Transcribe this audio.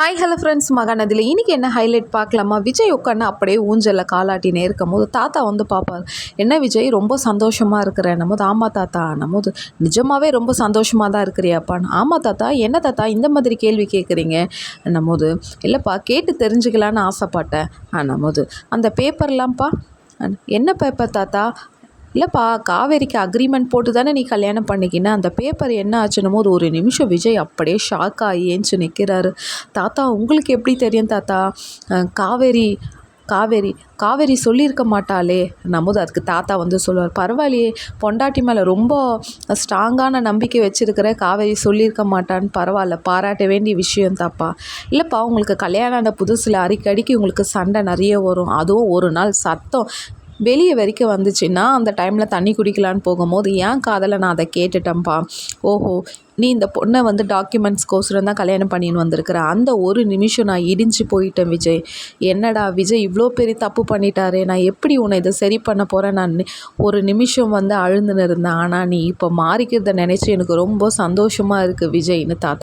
Hi hello friends மகாநதியில் இன்றைக்கி என்ன highlight பார்க்கலாமா? விஜய் உட்காந்து அப்படியே ஊஞ்சலில் காலாட்டினே இருக்கும் போது தாத்தா வந்து பார்ப்பார். என்ன விஜய்? ரொம்ப சந்தோஷமாக இருக்கிற. நம்மது ஆமாம் தாத்தா. நம்மது நிஜமாகவே ரொம்ப சந்தோஷமாக தான் இருக்கிறியாப்பான்னு. ஆமாம் தாத்தா. என்ன தாத்தா? இந்த மாதிரி கேள்வி கேட்குறீங்க நம்மது இல்லைப்பா. கேட்டு தெரிஞ்சுக்கலான்னு ஆசைப்பட்டேன். ஆ அந்த பேப்பர்லாம்ப்பா என்ன பேப்பர் தாத்தா? இல்லைப்பா காவேரிக்கு அக்ரிமெண்ட் போட்டு தானே நீ கல்யாணம் பண்ணிக்கின? அந்த பேப்பர் என்ன ஆச்சுன்னு போது ஒரு நிமிஷம் விஜய் அப்படியே ஷாக் ஆகி ஏஞ்சி நிற்கிறாரு தாத்தா உங்களுக்கு எப்படி தெரியும் தாத்தா? காவேரி காவேரி காவேரி சொல்லியிருக்க மாட்டாளே. நம்மது அதுக்கு தாத்தா வந்து சொல்லுவார் பரவாயில்லையே பொண்டாட்டி மேலே ரொம்ப ஸ்ட்ராங்கான நம்பிக்கை வச்சுருக்கிற காவேரி சொல்லியிருக்க மாட்டான்னு பரவாயில்ல பாராட்ட வேண்டிய விஷயம் தாப்பா. இல்லைப்பா உங்களுக்கு கல்யாணம் ஆன புதுசில் அடிக்கடிக்கு உங்களுக்கு சண்டை நிறைய வரும். அதுவும் ஒரு நாள் சத்தம். வெளியே வரைக்கும் வந்துச்சுன்னா அந்த டைமில் தண்ணி குடிக்கலான்னு போகும்போது ஏன் காதலை நான் அதை கேட்டுட்டேன்ப்பா? ஓஹோ நீ இந்த பொண்ணை வந்து டாக்குமெண்ட்ஸ்க்கோசரம் தான் கல்யாணம் பண்ணின்னு வந்திருக்கிற. அந்த ஒரு நிமிஷம் நான் இடிஞ்சு போயிட்டேன் விஜய். என்னடா விஜய் இவ்வளோ பெரிய தப்பு பண்ணிட்டாரே. நான் எப்படி உன்னை இதை சரி பண்ண போகிறேன் நான் ஒரு நிமிஷம் வந்து அழுந்துன்னு இருந்தேன். ஆனால் நீ இப்போ மாறிக்கிறத நினச்சி எனக்கு ரொம்ப சந்தோஷமாக இருக்குது விஜய்னு தாத்தா.